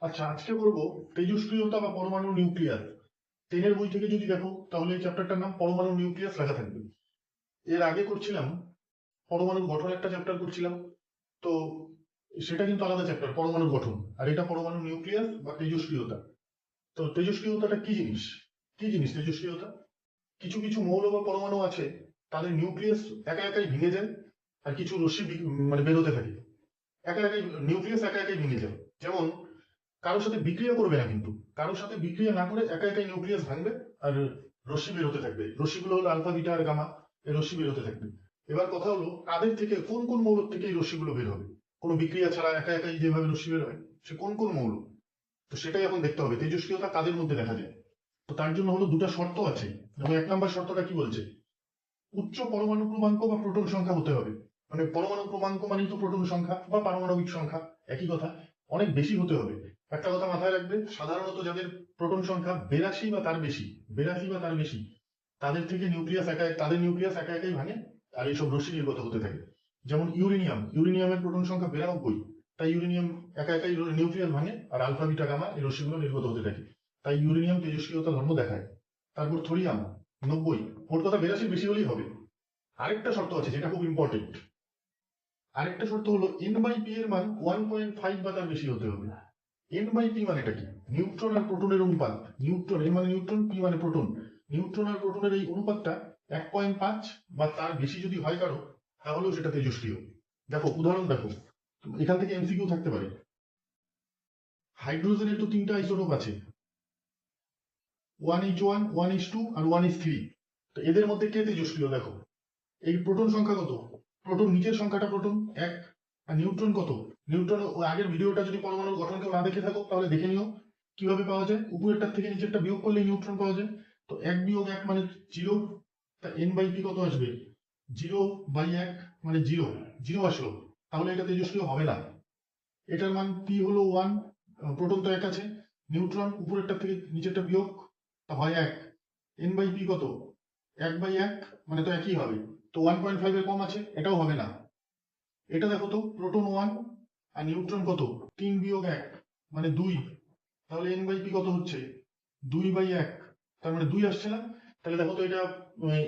আচ্ছা আজকে করব তেজস্ক্রিয়তা বা পরমাণু নিউক্লিয়াস। টেনের বই থেকে যদি দেখো, তাহলে এই চ্যাপ্টারটার নাম পরমাণু নিউক্লিয়াস লেখা থাকবে। এর আগে করছিলাম, পরমাণুর গঠন একটা চ্যাপ্টার করছিলাম। তো সেটা কিন্তু আলাদা চ্যাপ্টার পরমাণুর গঠন। আর এটা পরমাণু নিউক্লিয়াস বা তেজস্ক্রিয়তা। তো তেজস্ক্রিয়তাটা কি জিনিস? কি জিনিস তেজস্ক্রিয়তা? কিছু কিছু মৌল বা পরমাণু আছে, তাদের নিউক্লিয়াস একা একাই ভেঙে যায়, আর কিছু রশ্মি মানে বেরোতে থাকে। একা একাই, নিউক্লিয়াস একা একাই ভেঙে যায়। যেমন কারোর সাথে বিক্রিয়া করবে না কিন্তু। কারোর সাথে বিক্রিয়া না করে একা একাই নিউক্লিয়াস ভাঙবে আর রশ্মি বেরোতে থাকবে। রশ্মিগুলো হলো আলফা বিটা আর গামা এই রশ্মি বেরোতে থাকবে। এবার কথা হলো, কাদের থেকে কোন কোন মৌল থেকে এই রশ্মিগুলো বের হবে? কোনো বিক্রিয়া ছাড়া একা একাই যেভাবে রশ্মি বের হয়, সে কোন কোন মৌল? তো সেটাই এখন দেখতে হবে। তেজস্ক্রিয়তা কাদের মধ্যে দেখা যায়? তো তার জন্য হলো দুটো শর্ত আছে। যেমন এক নম্বর শর্তটা কি বলছে? উচ্চ পরমাণু ক্রমাঙ্ক বা প্রোটন সংখ্যা হতে হবে। মানে পরমাণু ক্রমাঙ্ক মানেই তো প্রোটন সংখ্যা বা পারমাণবিক সংখ্যা। একই কথা, অনেক বেশি হতে হবে। একটা কথা মাথায় রাখবে, সাধারণত যাদের প্রোটন সংখ্যা বেরাশি বা তার বেশি, বেরাশি বা তার বেশি, তাদের থেকে নিউক্লিয়াস একা তাদের নিউক্লিয়াস একা একাই ভাঙে আর এইসব রশ্মি নির্গত হতে থাকে। যেমন ইউরেনিয়াম, ইউরেনিয়ামের প্রোটন সংখ্যা বিরানব্বই, তাই ইউরেনিয়াম একা একাই নিউক্লিয়াস ভাঙে আর আলফা, বিটা, গামা এই রশ্মিগুলো নির্গত হতে থাকে। তাই ইউরেনিয়াম তেজস্ক্রিয়তা ধর্ম দেখায়। তারপর থোরিয়াম, নব্বই, মোট কথা বেরাশির বেশি হলেই হবে। আরেকটা শর্ত আছে যেটা খুব ইম্পর্টেন্ট আরেকটা শর্ত হলো এন বাই পি এর মান ওয়ান পয়েন্ট ফাইভ বা তার বেশি হতে হবে। এন বাই পি মানে এটা কি? নিউট্রন আর প্রোটনের অনুপাত। নিউট্রন এন মানে নিউট্রন পি মানে প্রোটন নিউট্রন আর প্রোটনের এই অনুপাতটা এক পয়েন্ট পাঁচ বা তার বেশি যদি হয় কারও, তাহলেও সেটা তেজস্ক্রিয় দেখো, উদাহরণ দেখো। এখান থেকে এমসিকিউ থাকতে পারে। হাইড্রোজেনের তো তিনটা আইসোটোপ আছে। One H one one H two আর ওয়ান এইচ থ্রি তো এদের মধ্যে কে তেজস্ক্রিয় দেখো, এই প্রোটন সংখ্যা কত? প্রোটন নিচের সংখ্যাটা প্রোটন এক। নিউট্রন কত? নিউট্রন ওই আগের ভিডিওটা যদি পরমাণুর গঠন কেউ না দেখে থাকো, তাহলে দেখে নিও। কীভাবে পাওয়া যায়? উপরেরটার থেকে নিচেরটা বিয়োগ করলে নিউট্রন পাওয়া যায়। তো এক বিয়োগ এক মানে জিরো, তা এন বাই পি কত আসবে? জিরো বাই এক মানে জিরো। জিরো আসলো। তাহলে এটা তেজস্ক্রিয় হবে না। এটার মান পি হলো ওয়ান প্রোটন তো এক আছে। নিউট্রন উপরেরটা থেকে নিচেরটা বিয়োগ, তা হয় এক। এন বাই পি কত? এক বাই এক মানে তো একই হবে। তো ওয়ান পয়েন্ট ফাইভ এর কম আছে, এটাও হবে না। এটা দেখো তো প্রোটন ওয়ান আর নিউট্রন কত? তিন বিয়োগ এক মানে দুই। তাহলে এন বাই পি কত হচ্ছে? দুই বাই এক। তার মানে দুই আসছে না? তাহলে দেখো তো এটা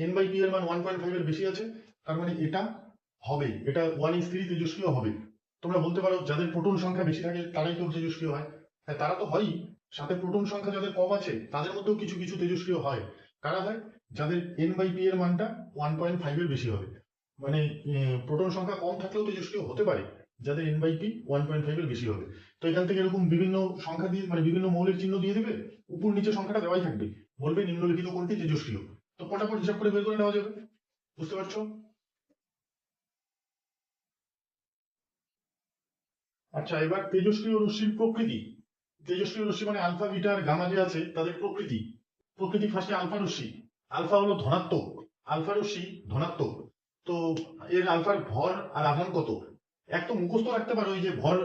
এন বাই পি এর মান ওয়ান পয়েন্ট ফাইভ এর বেশি আছে, তার মানে এটা হবে। এটা ওয়ান ইস থ্রি তেজস্ক্রিয় হবে। তোমরা বলতে পারো, যাদের প্রোটন সংখ্যা বেশি থাকে, তারাই তো তেজস্ক্রিয় হয়। হ্যাঁ তারা তো হয়ই। সাথে প্রোটন সংখ্যা যাদের কম আছে, তাদের মধ্যেও কিছু কিছু তেজস্ক্রিয় হয়। কারা হয়? যাদের এন বাই পি এর মানটা ওয়ান পয়েন্ট ফাইভ এর বেশি হবে। মানে প্রোটন সংখ্যা কম থাকলেও তেজস্ক্রিয় হতে পারে, যাদের N by P one point five এর বেশি হবে। তো এখান থেকে এরকম বিভিন্ন সংখ্যা দিয়ে মানে বিভিন্ন মৌলের চিহ্ন দিয়ে দেবে, উপর নিচে সংখ্যাটা দেওয়াই থাকবে। বলবে নিম্নলিখিত কোনটি তেজস্ক্রিয় তো পটাপট হিসাব করে বের করে নেওয়া যাবে। বুঝতে পারছ? আচ্ছা এবার তেজস্ক্রিয় রশ্মির প্রকৃতি। তেজস্ক্রিয় রশ্মি মানে আলফা, বিটা আর গামা যে আছে, তাদের প্রকৃতি। প্রকৃতি ফার্স্টে আলফা রশ্মি। আলফা হলো ধনাত্মক। আলফা রশ্মি ধনাত্মক। তো এর আলফার ভর আর আধান কত? এক তো মুখস্থ রাখতে পারো, এই যে ভর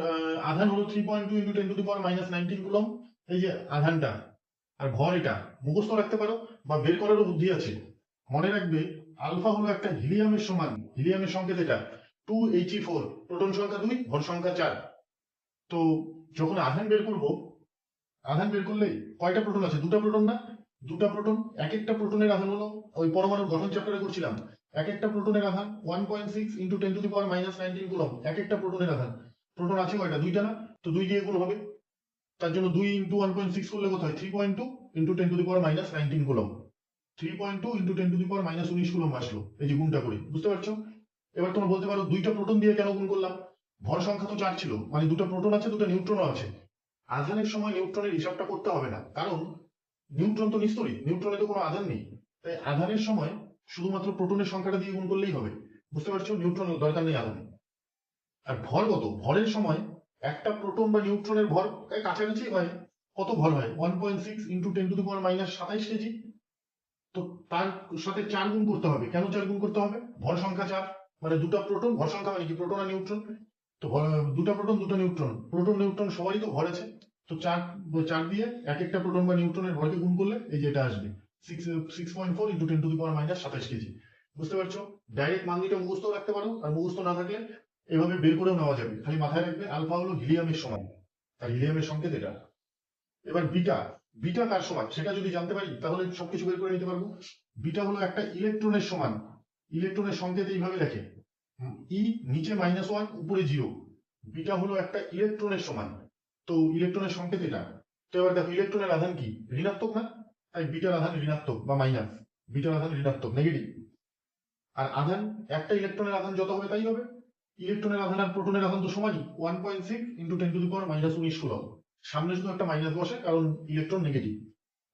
আধান হলো three point two into ten to the power minus nineteen coulomb এই যে আধানটা, আর ভর এটা, মুখস্থ রাখতে পারো বা বের করারও বুদ্ধি আছে। মনে রাখবে, আলফা হলো একটা হিলিয়ামের সমান, হিলিয়ামের সংকেত এটা টু এইচি ফোর প্রোটন সংখ্যা দুই, ভর সংখ্যা চার। তো যখন আধান বের করব, আধান বের করলে কয়টা প্রোটন আছে? দুটো প্রোটন না, দুটা প্রোটন, এক একটা প্রোটনের আধান হলো, ওই পরমাণুর গঠন চ্যাপ্টারে করছিলাম। এক একটা প্রোটনের আধান one point six into to the power minus nineteen coulomb এক একটা প্রোটনের আধান। প্রোটন আছে কয়টা? দুইটা না? তো দুই দিয়ে গুণ হবে। তার জন্য দুই ইন্টু ওয়ান পয়েন্ট সিক্স করলে কত হয়? Three point two into to the power minus nineteen coulomb three point two into ten to the power minus উনিশ কুলম আসলো। এই যে গুণটা করি। বুঝতে পারছ? এবার তোমরা বলতে পারো, দুইটা প্রোটন দিয়ে কেন গুণ করলাম? ভর সংখ্যা তো চার ছিল। মানে দুটো প্রোটন আছে, দুটো নিউট্রনও আছে। আধানের সময় নিউট্রনের হিসাবটা করতে হবে না। কারণ নিউট্রন তো নিস্তরী। নিউট্রনে তো কোনো আধান নেই। তাই আধানের সময় শুধুমাত্র প্রোটনের সংখ্যাটা দিয়ে গুণ করলেই হবে। বুঝতে পারছ? নিউট্রন দরকার নেই আধানে আর ভর কত? ভরের সময় একটা প্রোটন বা নিউট্রনের ভর কাছাকাছি হয়। কত ভর হয়? One point six into ten to the power minus সাতাইশ কেজি তো তার সাথে চার গুণ করতে হবে। কেন চার গুণ করতে হবে? ভর সংখ্যা চার। মানে দুটো প্রোটন, ভর সংখ্যা মানে কি? প্রোটন আর নিউট্রন। তো দুটো প্রোটন, দুটো নিউট্রন। প্রোটন, নিউট্রন সবারই তো ভর আছে। তো চার চার দিয়ে এক একটা প্রোটন বা নিউট্রনের ভরকে গুণ করলে এই যে এটা আসবে। Six six point four into ten to the power সাতাশ কেজি বুঝতে পারছ? ডাইরেক্ট মান দুটো মুখস্থ রাখতে পারো, আর মুখস্থ না থাকলে এভাবে বের করেও নেওয়া যাবে। খালি মাথায় রাখবে আলফা হলো হিলিয়ামের সমান। আর হিলিয়ামের সংকেত এটা। এবার বিটা বিটা কার সমান? সেটা যদি জানতে পারি, তাহলে সবকিছু বের করে নিতে পারব। বিটা হলো একটা ইলেকট্রনের সমান। ইলেকট্রনের সংকেত এইভাবে লেখে ই নিচে মাইনাস ওয়ান উপরে জিরো বিটা হলো একটা ইলেকট্রনের সমান। তো ইলেকট্রনের সংকেত এটা। তো এবার দেখো ইলেকট্রনের আধান কি? ঋণাত্মক না? তাই বিটার আধান ঋণাত্মক বা মাইনাস বিটার আধান ঋণাত্মক নেগেটিভ আর আধান, একটা ইলেকট্রনের আধান যত হবে তাই হবে। ইলেকট্রনের আধান আর প্রোটনের আধান তো সমানই। One point six into ten to the power minus উনিশ কুলম সামনে শুধু একটা মাইনাস বসে, কারণ ইলেকট্রন নেগেটিভ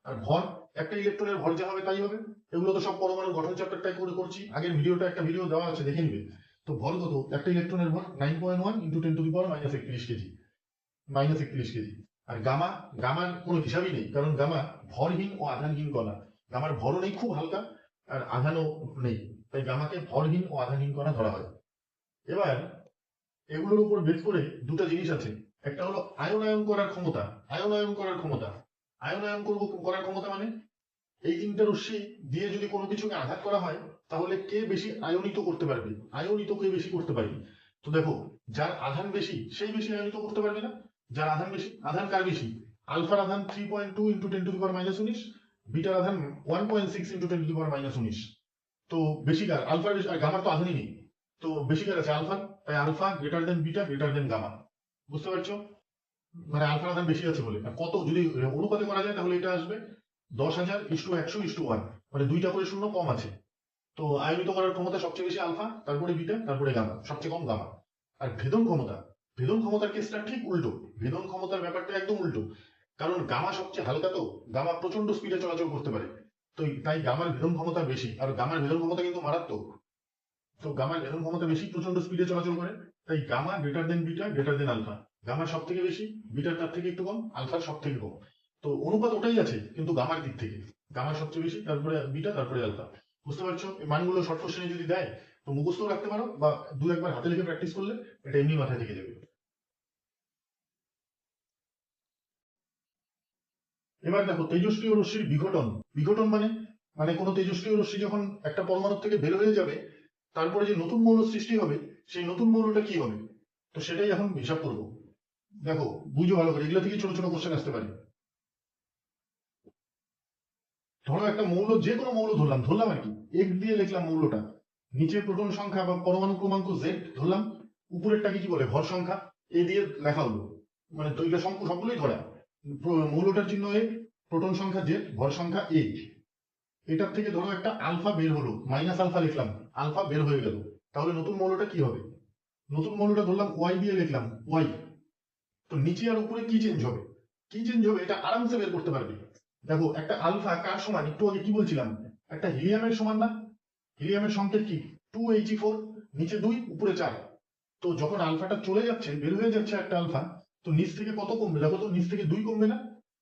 আর ভর, একটা ইলেকট্রনের ভর যা হবে তাই হবে। এগুলো তো সব পরমাণুর গঠন চ্যাপ্টারটাই করে করছি। আগের ভিডিওটা একটা ভিডিও দেওয়া আছে, দেখে নিবে। তো ভর কত? একটা ইলেকট্রনের ভর nine point one into ten to the power minus একত্রিশ কেজি। মাইনাস একত্রিশ কেজি। আর গামা, গামার কোনো হিসাবই নেই, কারণ গামা ভরহীন ও আধানহীন কণা গামার ভরও নেই, খুব হালকা, আর আধানও নেই। তাই গামাকে ভরহীন ও আধানহীন কণা ধরা হয়। এবার এগুলোর উপর বেস করে দুটো জিনিস আছে। একটা হলো আয়নায়ন করার ক্ষমতা। আয়নায়ন করার ক্ষমতা। আয়নায়ন করব, করার ক্ষমতা মানে? এই তিনটা রশ্মি দিয়ে যদি কোনো কিছুকে আঘাত করা হয়, তাহলে কে বেশি আয়নিত করতে পারবে? আয়নিত কে বেশি করতে পারবে তো দেখো, যার আধান বেশি, সেই বেশি আয়নিত করতে পারবে না। যার আধান বেশি, আধান কার বেশি? আলফার আধান three point two into ten to the power minus উনিশ, বিটার আধান one point six into ten to the power minus উনিশ। তো বেশি কার? আলফার আর গামার তো আধানই নেই। তো বেশি কার আছে? আলফা, তাই alpha greater than beta greater than gamma. বুঝতে পারছ? মানে আলফার আধান বেশি আছে বলে। আর কত? যদি অনুপাতে করা যায়, তাহলে এটা আসবে দশ হাজার ইস্টু একশো ইস্টু ওয়ান। মানে দুইটা করে শূন্য কম আছে। তো আয়নিত করার ক্ষমতা সবচেয়ে বেশি আলফা, তারপরে বিটা, তারপরে গামা। সবচেয়ে কম গামা। আর ভেদন ক্ষমতা ভেদন ক্ষমতার কেসটা ঠিক উল্টো। ভেদন ক্ষমতার ব্যাপারটা একদম উল্টো। কারণ গামা সবচেয়ে হালকা তো, গামা প্রচণ্ড স্পিডে চলাচল করতে পারে। তো তাই গামার ভেদন ক্ষমতা বেশি, আর গামার ভেদন ক্ষমতা কিন্তু মারাত্মক। তো গামার ভেদন ক্ষমতা বেশি প্রচণ্ড স্পিডে চলাচল করে। তাই gamma greater than beta greater than alpha গামার সব থেকে বেশি বিটার তার থেকে একটু কম আলফার সব থেকে কম। তো অনুপাত ওটাই আছে, কিন্তু গামার দিক থেকে। গামার সবচেয়ে বেশি, তারপরে বিটা তারপরে আলফা বুঝতে পারছ? মানগুলো শর্ট কোশ্চেনে যদি দেয় তো মুখস্থ রাখতে পারো বা দু একবার হাতে লিখে প্র্যাকটিস করলে এটা এমনি মাথায় থেকে যাবে। এবার দেখো তেজস্ক্রিয় রশ্মির বিঘটন। বিঘটন মানে? মানে কোনো তেজস্ক্রিয় রশ্মি যখন একটা পরমাণু থেকে বের হয়ে যাবে, তারপরে যে নতুন মৌল সৃষ্টি হবে, সেই নতুন মৌলটা কি হবে? তো সেটাই এখন হিসাব করব। দেখো, বুঝো ভালো করে, এগুলো থেকে ছোট ছোট কোশ্চেন আসতে পারে। ধরো একটা মৌল, যে কোনো মৌল ধরলাম ধরলাম আর কি। এক দিয়ে লিখলাম মৌলটা। নিচে প্রোটন সংখ্যা বা পরমাণু ক্রমাঙ্ক জেড ধরলাম। উপরেরটাকে কি বলে? ভর সংখ্যা। এ দিয়ে লেখা হলো। মানে এগুলো সব- সবগুলোই ধরা। মৌলটার চিহ্ন এ প্রোটন সংখ্যা জেড ভর সংখ্যা এ এটার থেকে ধরো একটা আলফা বের হলো। মাইনাস আলফা লিখলাম। আলফা বের হয়ে গেল। তাহলে নতুন মৌলটা কি হবে? নতুন মৌলটা ধরলাম ওয়াই দিয়ে লিখলাম। ওয়াই তো নিচে আর উপরে কি চেঞ্জ হবে? কি চেঞ্জ হবে? এটা আরামসে বের করতে পারবে। দেখো, একটা আলফা কার সমান? একটু আগে কি বলছিলাম? একটা হিলিয়ামের সমান না? হিলিয়ামের সংকেত কি? টু এইচি ফোর নিচে দুই, উপরে চার। তো যখন আলফাটা চলে যাচ্ছে, বের হয়ে যাচ্ছে একটা আলফা, তো নিচ থেকে কত কমবে? দেখো তো, নিচ থেকে দুই কমবে না,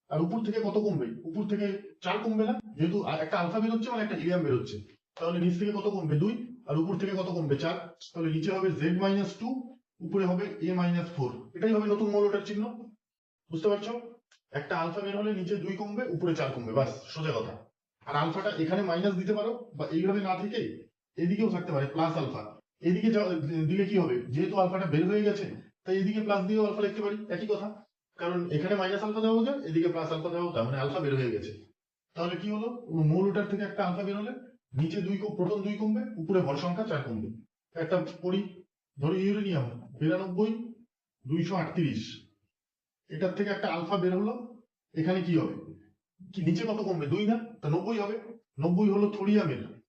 আর উপর থেকে কত কমবে? উপর থেকে চার কমবে না, যেহেতু একটা আলফা বেরোচ্ছে মানে একটা হিলিয়াম বেরোচ্ছে তাহলে নিচ থেকে কত কমবে? দুই, আর উপর থেকে কত কমবে? চার। তাহলে নিচে হবে জেড মাইনাস টু উপরে হবে এ মাইনাস ফোর এটাই হবে নতুন মৌলটার চিহ্ন। বুঝতে পারছ? একটা আলফা বের হলে নিচে দুই কমবে, উপরে চার কমবে। বাস, সোজা কথা। আর আলফাটা এখানে মাইনাস দিতে পারো বা এইভাবে না থেকে এদিকেও থাকতে পারে প্লাস আলফা এদিকে দিলে কি হবে? যেহেতু আলফাটা বের হয়ে গেছে, তাই এদিকে প্লাস দিয়েও আলফা লিখতে পারি, একই কথা। কারণ এখানে মাইনাস আলফা দেওয়া হতো এদিকে প্লাস আলফা দেওয়া হতো মানে আলফা বের হয়ে গেছে। তাহলে কি হলো? মৌলটার থেকে একটা আলফা বের হলে নিচে দুই প্রোটন দুই কমবে, উপরে ভর সংখ্যা চার কমবে। একটা পড়ি, ধরো ইউরেনিয়াম বিরানব্বই, দুইশো আটত্রিশ। এটার থেকে একটা আলফা বের হলো, এখানে কি হবে? নিচে কত কমবে? দুই না? তা নব্বই হবে। নব্বই হলো থোরিয়ামের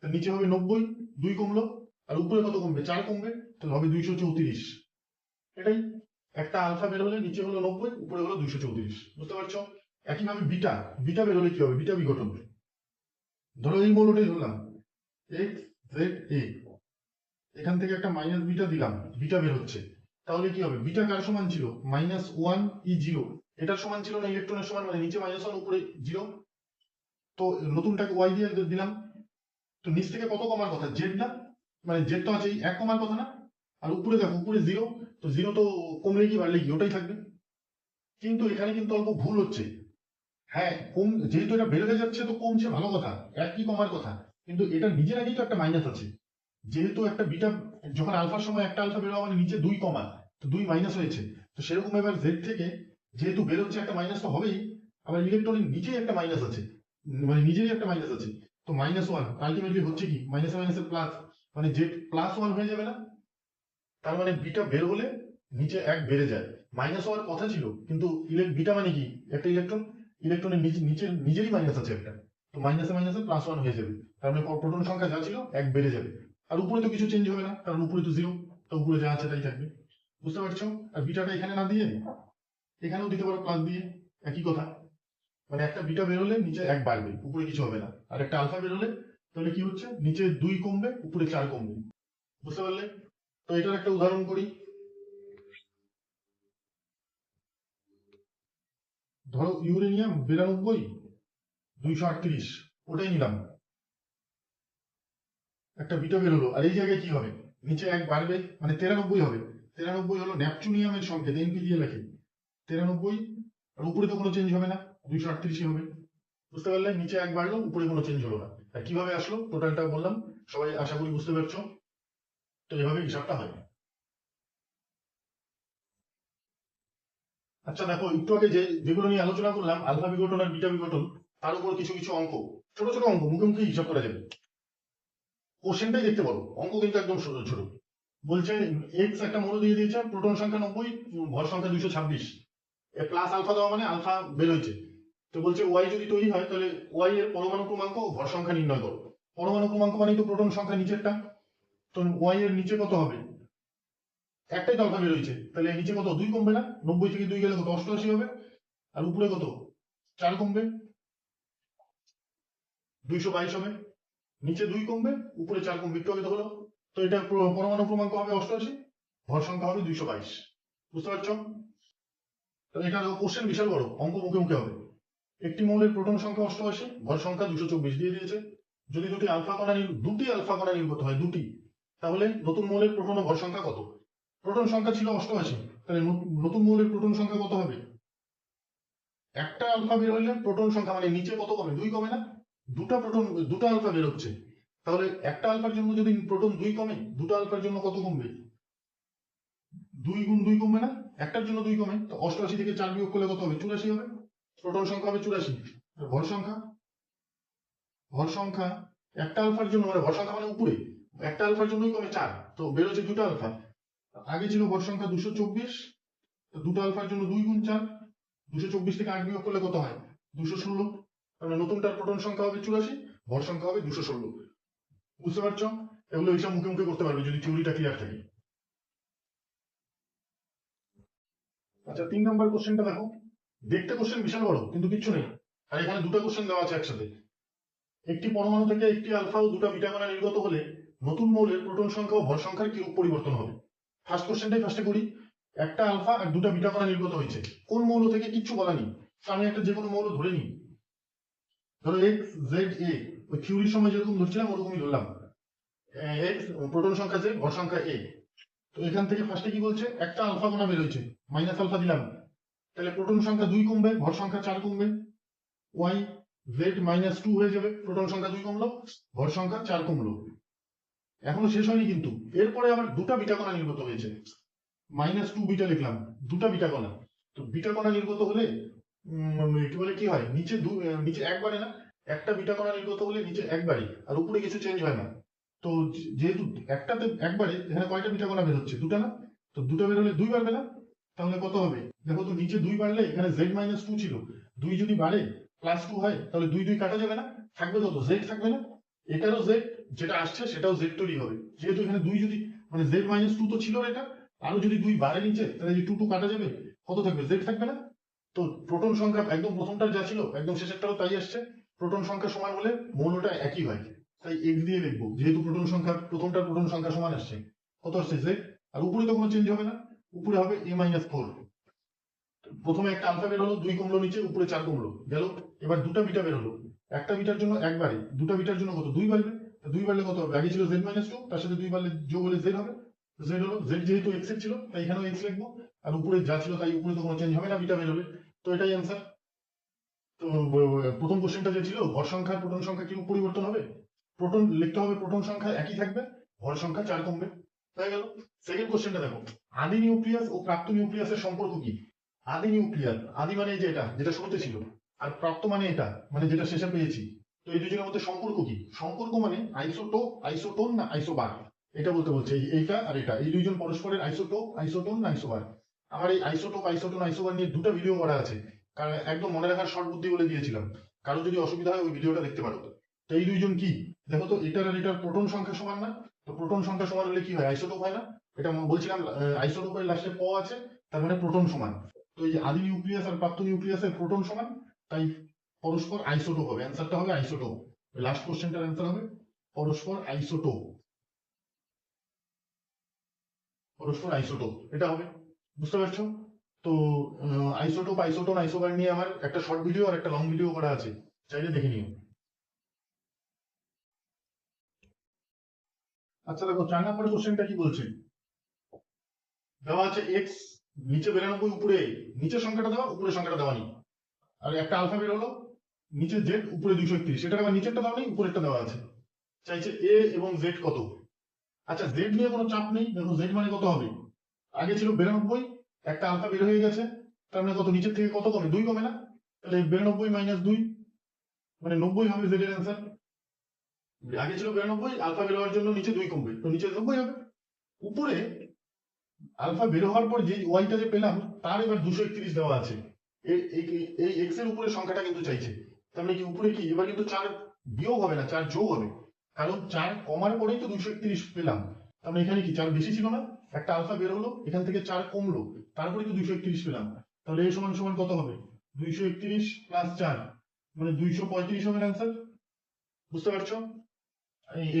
তা নিচে হবে নব্বই, দুই কমলো। আর উপরে কত কমবে? চার কমবে। তাহলে হবে দুইশো চৌত্রিশ। এটাই। একটা আলফা বের হলে নিচে হলো নব্বই, উপরে হলো দুইশো চৌত্রিশ। বুঝতে পারছ? একইভাবে বিটা। বিটা বের হলে কি হবে? বিটা বিঘটন ধরো এই মৌলটাই ধরলাম। এক্স জেড এ এখান থেকে একটা মাইনাস বিটা দিলাম। বিটা বের হচ্ছে। তাহলে কি হবে? বিটা কার সমান ছিল? মাইনাস ওয়ান ই জিরো এটার সমান ছিল না ইলেকট্রনের সমান মানে নিচে মাইনাস ওয়ান উপরে জিরো তো নতুনটাকে ওয়াই দিয়ে দিলাম, তো নিচ থেকে কত কমার কথা? জেড না? মানে জেড তো আছেই, এক কমার কথা না? আর উপরে দেখো, উপরে জিরো তো জিরো তো কমলে কি, বাড়লে কি? ওটাই থাকবে। কিন্তু এখানে কিন্তু অল্প ভুল হচ্ছে। হ্যাঁ কম, যেহেতু এটা বেড়ে যাচ্ছে, তো কমছে, ভালো কথা। একই কমার কথা? কিন্তু এটা নিজের আগেই তো একটা মাইনাস আছে। যেহেতু একটা বিটা যখন আলফার সময় একটা আলফা বেরোয়া মানে নিচে দুই কমা, তো দুই মাইনাস হয়েছে। তো সেরকম এবার জেড থেকে যেহেতু বেরোচ্ছে একটা মাইনাস তো হবেই, আবার ইলেকট্রনের নিচেই একটা মাইনাস আছে মানে নিজেরই একটা মাইনাস আছে। তো মাইনাস ওয়ান আলটিমেটলি হচ্ছে কি? মাইনাস মাইনাসের প্লাস মানে জেড প্লাস ওয়ান হয়ে যাবে না, তার মানে বিটা বের হলে নিচে এক বেড়ে যায়। মাইনাস হওয়ার কথা ছিল, কিন্তু বিটা মানে কি? একটা ইলেকট্রন ইলেকট্রনের নিচে নিজেরই মাইনাস আছে একটা। তো মাইনাসে মাইনাসে প্লাস ওয়ান হয়ে যাবে। তার মানে প্রোটন সংখ্যা যা ছিল, এক বেড়ে যাবে। আর উপরে তো কিছু চেঞ্জ হবে না, কারণ উপরে তো জিরো তো উপরে যা আছে তাই থাকবে। বুঝতে পারছ? আর বিটাটা এখানে না দিয়ে এখানেও দিতে পারো প্লাস দিয়ে, একই কথা। মানে একটা বিটা বেরোলে নিচে এক বাড়বে, উপরে কিছু হবে না। আর একটা আলফা বেরোলে, তাহলে কি হচ্ছে? নিচে দুই কমবে, উপরে চার কমবে। বুঝতে পারলে? তো এটার একটা উদাহরণ করি। ধরো ইউরেনিয়াম বিরানব্বই, দুইশো আটত্রিশ, ওটাই নিলাম। একটা বিটা বেরোলো, আর এই জায়গায় কি হবে? নিচে এক বাড়বে মানে তেরানব্বই হবে। তেরানব্বই হলো ন্যাপচুনিয়ামের সংকেত এনপি দিয়ে লেখে। তেরানব্বই, আর উপরে তো কোনো চেঞ্জ হবে না, দুইশো আটত্রিশই হবে। বুঝতে পারলে নিচে এক বাড়লো, উপরে কোনো চেঞ্জ হলো না। আর কীভাবে আসলো? টোটালটা বললাম, সবাই আশা করি বুঝতে পারছ। তো এভাবে হিসাবটা হয়। আচ্ছা দেখো, একটু আগে যে, যেগুলো নিয়ে আলোচনা করলাম, আলফা বিঘটন আর বিটা বিঘটন, তার উপর কিছু কিছু অঙ্ক। ছোট ছোট অঙ্ক মুখে মুখে হিসাব করা যাবে। কোশ্চেনটাই দেখতে পারো। অঙ্ক কিন্তু একদম ছোট বলছে এক্স একটা মূল্য দিয়ে দিয়েছে প্রোটন সংখ্যা নব্বই, ভর সংখ্যা দুইশো ছাব্বিশ। প্লাস আলফা দেওয়া মানে আলফা বেরোচ্ছে তো বলছে ওয়াই যদি তৈরি হয়, তাহলে ওয়াই এর পরমাণু ক্রমাঙ্ক ও ভর সংখ্যা নির্ণয় করো। পরমাণু ক্রমাঙ্ক মানে তো প্রোটন সংখ্যা নিচেরটা। তো ওয়াই এর নিচে কত হবে? একটাই তো আলফা বেরোচ্ছে তাহলে নিচে কত? দুই কমবে না? নব্বই থেকে দুই গেলে কত? অষ্টআশি হবে। আর উপরে কত? চার কমবে। দুইশো বাইশ হবে। নিচে দুই কমবে, উপরে চার কমবে। একটু আগে হলো। তো এটা পরমাণু ক্রমাঙ্ক হবে অষ্টআশি, ভর সংখ্যা হবে দুইশো বাইশ। বুঝতে পারছ? তো এটা কোশ্চেন বিশাল বড়, অঙ্ক মুখে মুখে হবে। একটি মৌলের প্রোটন সংখ্যা অষ্টআশি ভর সংখ্যা দুশো চব্বিশ দিয়ে দিয়েছে। যদি দুটি আলফা কণা দুটি আলফা কণা নির্গত হয়, দুটি, তাহলে নতুন মৌলের প্রোটন ভর সংখ্যা কত? প্রোটন সংখ্যা ছিল অষ্টআশি, তাহলে নতুন মৌলের প্রোটন সংখ্যা কত হবে? একটা আলফা বের হলে প্রোটন সংখ্যা মানে নিচে কত কমে? দুই কমে না? দুটা প্রোটন, দুটো আলফা বের হচ্ছে। তাহলে একটা আলফার জন্য যদি প্রোটন দুই কমে, দুটো আলফার জন্য কত কমবে? দুই গুণ দুই কমবে না? একটার জন্য দুই কমে, তো অষ্টআশি থেকে চার বিয়োগ করলে কত হবে? চুরাশি হবে? প্রোটন সংখ্যা হবে চুরাশি। ভর সংখ্যা? ভর সংখ্যা একটা আলফার জন্য মানে ভর সংখ্যা মানে উপরে, একটা আলফার জন্যই কমে চার, তো বেরোচ্ছে দুটো আলফা। আগে ছিল ভর সংখ্যা দুশো চব্বিশ, তো দুটো আলফার জন্য দুই গুণ চার, দুশো চব্বিশ থেকে আট বিয়োগ করলে কত হয়? দুশো ষোলো তাহলে নতুনটার প্রোটন সংখ্যা হবে চুরাশি, ভর সংখ্যা হবে দুশো ষোলো। বুঝতে পারছ? এগুলো এইসব মুখে মুখে করতে পারবে যদি থিওরিটা ক্লিয়ার থাকে। আচ্ছা তিন নম্বর কোশ্চেনটা দেখো। দেখতে কোশ্চেন বিশাল বড়, কিন্তু কিচ্ছু নেই। আর এখানে দুটো কোশ্চেন দেওয়া আছে একসাথে। একটি পরমাণু থেকে একটি আলফা ও দুটো বিটা কণা নির্গত হলে নতুন মৌলের প্রোটন সংখ্যা ও ভর সংখ্যার কিরূপ পরিবর্তন হবে? ফার্স্ট কোশ্চেনটাই ফার্স্টে করি। একটা আলফা আর দুটো বিটা কণা নির্গত হয়েছে। কোন মৌল থেকে কিচ্ছু বলা নেই? আমি একটা যে কোনো মৌল ধরে নিই। ধরো এক্স জেড এ ওই থিওরির সময় যেরকম ধরছিলাম, ওরকমই ধরলাম। এক্স প্রোটন সংখ্যা জে ভর সংখ্যা এ তো এখান থেকে ফার্স্টে কি বলছে? একটা আলফা কণা বেরোচ্ছে মাইনাস আলফা দিলাম। তাহলে প্রোটন সংখ্যা দুই কমবে, ভর সংখ্যা চার কমবে। ওয়াই জেড মাইনাস টু হয়ে যাবে প্রোটন সংখ্যা দুই কমলো, ভর সংখ্যা চার কমলো। এখনও শেষ হয়নি কিন্তু। এরপরে আবার দুটা বিটা কণা নির্গত হয়েছে। মাইনাস টু বিটা লিখলাম, দুটা বিটা কণা তো বিটা কণা নির্গত হলে কি বলে কি হয়? নিচে নিচে একবারে না, একটা বিটা কণা নির্গত হলে নিচে একবারই, আর উপরে কিছু চেঞ্জ হয় না। তো যেহেতু একটাতে একবারে এখানে কয়টা বিটা কণা বের হচ্ছে? দুটা না? তো দুটো বের হলে দুই বাড়বে না তাহলে কত হবে? দেখো তো নিচে দুই বাড়লে এখানে জেড মাইনাস টু ছিল। দুই যদি বাড়ে প্লাস টু হয়, তাহলে দুই দুই কাটা যাবে না। থাকবে কত? জেড থাকবে না। এটারও জেড যেটা আসছে সেটাও জেড তৈরি হবে। যেহেতু এখানে দুই যদি মানে জেড মাইনাস টু তো ছিল এটা। আরও যদি দুই বাড়ে নিচে, তাহলে টু টু কাটা যাবে। কত থাকবে? জেড থাকবে না। তো প্রোটন সংখ্যা একদম প্রথমটার যা ছিল, একদম শেষেরটাও তাই আসছে। প্রোটন সংখ্যা সমান হলে মৌলটা একই হয়। তাই এক্স দিয়ে লিখব। যেহেতু প্রোটন সংখ্যা প্রথমটার প্রোটন সংখ্যা সমান আসছে। কত আসছে জেড আর উপরে তো কোনো চেঞ্জ হবে না। উপরে হবে এ মাইনাস ফোর প্রথমে একটা আলফা বের হলো, দুই কমলো নিচে, উপরে চার কমলো। গেল, এবার দুটা বিটা বের হলো। একটা বিটার জন্য একবারে দুটা বিটার জন্য কত? দুই বাড়বে। দুই বাড়লে কত হবে? আগে ছিল জেড মাইনাস টু তার সাথে দুই বাড়লে যোগ হলে জেড হবে। জেড হলো জেড যেহেতু এক্সের ছিল, তাই এখানেও এক্স লিখব। আর উপরে যা ছিল তাই উপরে তো কোনো চেঞ্জ হবে না, বিটা বের হবে তো এটাই অ্যান্সার তো প্রথম কোশ্চেনটা যে ছিল, ভর সংখ্যা প্রোটন সংখ্যা কি পরিবর্তন হবে? প্রোটন লিখতে হবে প্রোটন সংখ্যা একই থাকবে, ভর সংখ্যা চার কমবে। হয়ে গেল। সেকেন্ড কোশ্চেনটা দেখো। আদি নিউক্লিয়াস ও প্রাপ্ত নিউক্লিয়াসের সম্পর্ক কি? আদি নিউক্লিয়াস আদি মানে যে এটা, যেটা শুরুতে ছিল, আর প্রাপ্ত মানে এটা মানে যেটা শেষে পেয়েছি। তো এই দুজনের মধ্যে সম্পর্ক কি? সম্পর্ক মানে আইসোটোপ আইসোটোন না আইসোবার এটা বলতে বলছে, এই- এইটা আর এটা। এই দুইজন পরস্পরের আইসোটোপ আইসোটোন না আইসোবার আমার এই আইসোটোপ আইসোটোন আইসোবার নিয়ে দুটো ভিডিও করা আছে। কারণ একদম মনে রাখার শর্ট বুদ্ধি বলে দিয়েছিলাম। কারও যদি অসুবিধা হয়, ওই ভিডিওটা দেখতে পারো। তো এই দুইজন কি? দেখো তো এটার আর এটার প্রোটন সংখ্যা সমান না? তো প্রোটন সংখ্যা সমান হলে কি হয়? আইসোটোপ হয় না? এটা বলছিলাম আইসোটোপের লাস্টে প আছে, তার মানে প্রোটন সমান। তো এই আদি নিউক্লিয়াস আর প্রাপ্ত নিউক্লিয়াসের প্রোটন সমান, তাই পরস্পর আইসোটোপ হবে। অ্যান্সারটা হবে আইসোটোপ লাস্ট কোশ্চেনটার অ্যান্সার হবে, পরস্পর আইসোটোপ পরস্পর আইসোটোপ এটা হবে। বুঝতে পারছ? তো আইসোটোপ আইসোটোন আইসোবার নিয়ে আমার একটা শর্ট ভিডিও আর একটা লং ভিডিও করা আছে। চাইলে দেখে নিও। আচ্ছা দেখো, চার নম্বর কোশ্চেনটা কি বলছে? দেওয়া আছে এক্স নিচে বিরানব্বই, উপরে, নিচের সংখ্যাটা দেওয়া, উপরের সংখ্যাটা দেওয়া নেই। আর একটা আলফা বের হলো, নিচে জেড উপরে দুইশো একত্রিশ। সেটা আবার নিচেরটা দেওয়া নেই, উপরেরটা দেওয়া আছে। চাইছে এ এবং জেড কত? আচ্ছা জেড নিয়ে কোনো চাপ নেই, দেখো জেড মানে কত হবে? আগে ছিল বিরানব্বই, একটা আলফা বের হয়ে গেছে, তার মানে কত, নিচের থেকে কত কমে? দুই কমে না? তাহলে বিরানব্বই মাইনাস দুই মানে নব্বই হবে জেড এর অ্যান্সার আগে ছিল বিরানব্বই, আলফা বের হওয়ার জন্য নিচে দুই কমবে। তো নিচে নব্বই হবে। উপরে আলফা বের হওয়ার পর যে ওয়াইটা যে পেলাম, তার এবার দুশো একত্রিশ দেওয়া আছে। এই- এক্সের উপরে সংখ্যাটা কিন্তু চাইছে। তার মানে কি উপরে কি? এবার কিন্তু চার বিয়োগ হবে না, চার যোগ হবে। কারণ চার কমার পরেই তো দুশো একত্রিশ পেলাম। তার মানে এখানে কি? চার বেশি ছিল না? একটা আলফা বের হলো, এখান থেকে চার কমলো। তারপরে তো দুশো একত্রিশ পেলাম। তাহলে এই সমান সমান কত হবে? দুইশো একত্রিশ প্লাস চার। মানে দুইশো পঁয়ত্রিশ হবে অ্যান্সার বুঝতে পারছ?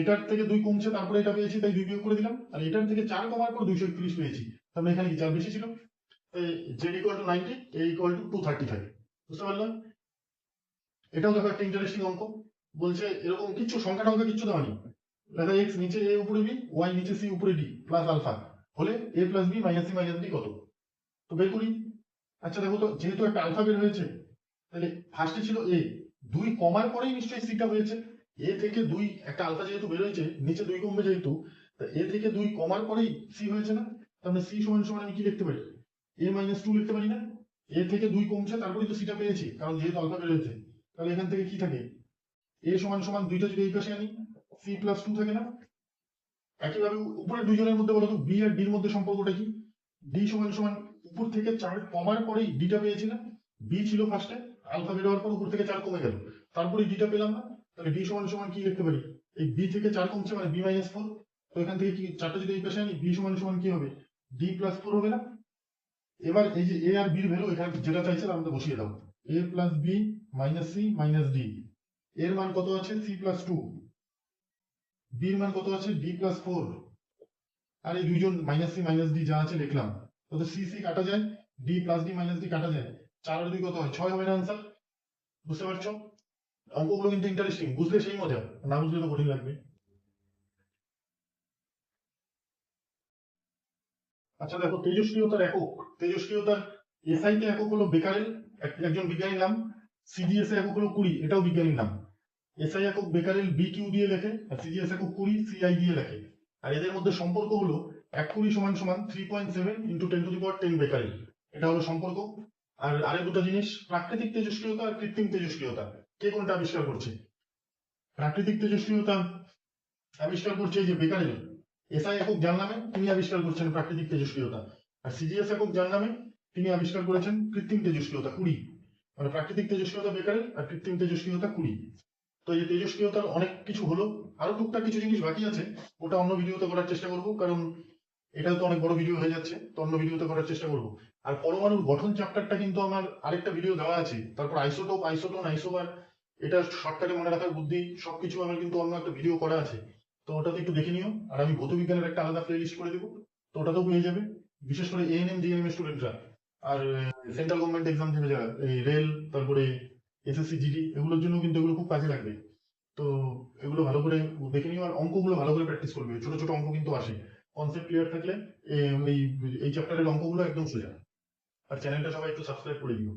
এটার থেকে দুই কমছে, তারপরে এটা পেয়েছি, তাই দুই বিয়োগ করে দিলাম। আর এটার থেকে চার কমার পর দুইশো একত্রিশ পেয়েছি। তার মানে এখানে কি চার বেশি ছিল? Z equal to ninety A equal to two thirty five বুঝতে পারলাম? এটাও দেখো একটা ইন্টারেস্টিং অঙ্ক। বলছে এরকম কিছু সংখ্যা টংখ্যা কিচ্ছু দেওয়া নেই। দেখা এক্স নিচে এ উপরে বি ওয়াই নিচে সি উপরে ডি প্লাস আলফা হলে A plus B minus C minus D কত? তো বের করি। আচ্ছা দেখো তো, যেহেতু একটা আলফা বের হয়েছে, তাহলে ফার্স্টে ছিল এ দুই কমার পরেই নিশ্চয়ই সিটা হয়েছে। এ থেকে দুই, একটা আলফা যেহেতু বের হয়েছে, নিচে দুই কমবে যেহেতু, তা এ থেকে দুই কমার পরেই সি হয়েছে না? তার মানে সি সমান সমান আমি কি লিখতে পারি? এ মাইনাস টু লিখতে পারি না? এ থেকে দুই কমছে, তারপরেই তো সিটা পেয়েছি, কারণ যেহেতু আলফা বের হয়েছে। তাহলে এখান থেকে কি থাকে? এ সমান সমান দুইটা যদি এই পাশে আনি সি প্লাস টু থাকে না? একইভাবে উপরে দুইজনের মধ্যে বলো তো বি আর ডির মধ্যে সম্পর্কটা কি? ডি সমান সমান উপর থেকে চার কমার পরেই ডিটা পেয়েছি না? বি ছিল ফার্স্টে আলফা বের হওয়ার পর উপর থেকে চার কমে গেল। তারপরে ডিটা পেলাম না? তাহলে ডি সমান সমান কি লিখতে পারি? এই বি থেকে চার কমছে মানে বি মাইনাস ফোর তো এখান থেকে কি চারটা যদি এই পাশে আনি বি সমান সমান কি হবে? ডি প্লাস ফোর হবে না? এবার এই যে এ আর বির ভ্যালু এখানে যেটা চাইছে মধ্যে বসিয়ে দাও। A plus B minus C minus D এর মান কত আছে? সি প্লাস টু বির মান কত আছে? ডি প্লাস ফোর আর এই দুইজন মাইনাস সি মাইনাস ডি যা আছে লিখলাম। তো সি সি কাটা যায় D plus D minus D কাটা যায়। চার আর দুই কত হয়? ছয় হবে না আনসার বুঝতে পারছ? অঙ্কগুলো কিন্তু ইন্টারেস্টিং বুঝলে সেই মজা, না বুঝলে তো কঠিন লাগবে। আচ্ছা দেখো, তেজস্ক্রিয়তার একক, তেজস্ক্রিয়তার এসআই তে একক হলো বেকারেল একজন বিজ্ঞানীর নাম সিডিএস এ একক হলো কুড়ি, এটাও বিজ্ঞানীর নাম। এসআই একক বেকারেল বি কিউ দিয়ে লেখে, আর সিডিএস একক কুড়ি সিআই দিয়ে লেখে। আর এদের মধ্যে সম্পর্ক হলো এক কুড়ি সমান সমান three point seven into ten to the power ten becquerel এটা হলো সম্পর্ক। আর আরেক দুটো জিনিস, প্রাকৃতিক তেজস্ক্রিয়তা আর কৃত্রিম তেজস্ক্রিয়তা। কে কোনটা আবিষ্কার করছে? প্রাকৃতিক তেজস্ক্রিয়তা আবিষ্কার করছে যে বেকারেল এসআই একক যার নামে তিনি আবিষ্কার করছেন প্রাকৃতিক তেজস্ক্রিয়তা। আর সিজিএস একক যার নামে তিনি আবিষ্কার করেছেন কৃত্রিম তেজস্ক্রিয়তা, কুড়ি। মানে প্রাকৃতিক তেজস্ক্রিয়তা বেকারেল আর কৃত্রিম তেজস্ক্রিয়তা কুড়ি। তো এই তেজস্ক্রিয়তার অনেক কিছু হলো। আরও টুকটাক কিছু জিনিস বাকি আছে। ওটা অন্য ভিডিওতে করার চেষ্টা করব, কারণ এটা তো অনেক বড় ভিডিও হয়ে যাচ্ছে, তো অন্য ভিডিওতে করার চেষ্টা করব। আর পরমাণুর গঠন চ্যাপ্টারটা কিন্তু আমার আরেকটা ভিডিও দেওয়া আছে। তারপর আইসোটোপ আইসোটোন আইসোবার এটা শর্টকাটে মনে রাখার বুদ্ধি, সবকিছু আমার কিন্তু অন্য একটা ভিডিও করা আছে। তো ওটাতে একটু দেখে নিও, আর আমি ভৌত বিজ্ঞানের একটা আলাদা প্লে লিস্ট করে দেবো। তো ওটাতেও পেয়ে যাবে, বিশেষ করে এএনএম জিএনএম স্টুডেন্টরা আর সেন্ট্রাল গভর্নমেন্ট এক্সাম দেবে যারা, এই রেল তারপরে এসএসসি জিডি এগুলোর জন্য কিন্তু এগুলো খুব কাজে লাগবে। তো এগুলো ভালো করে দেখে নিও, আর অঙ্কগুলো ভালো করে প্র্যাকটিস করবে। ছোট ছোট অঙ্ক কিন্তু আসে। কনসেপ্ট ক্লিয়ার থাকলে এই এই চ্যাপ্টারের অঙ্কগুলো একদম সোজা। আর চ্যানেলটা সবাই একটু সাবস্ক্রাইব করে দিও।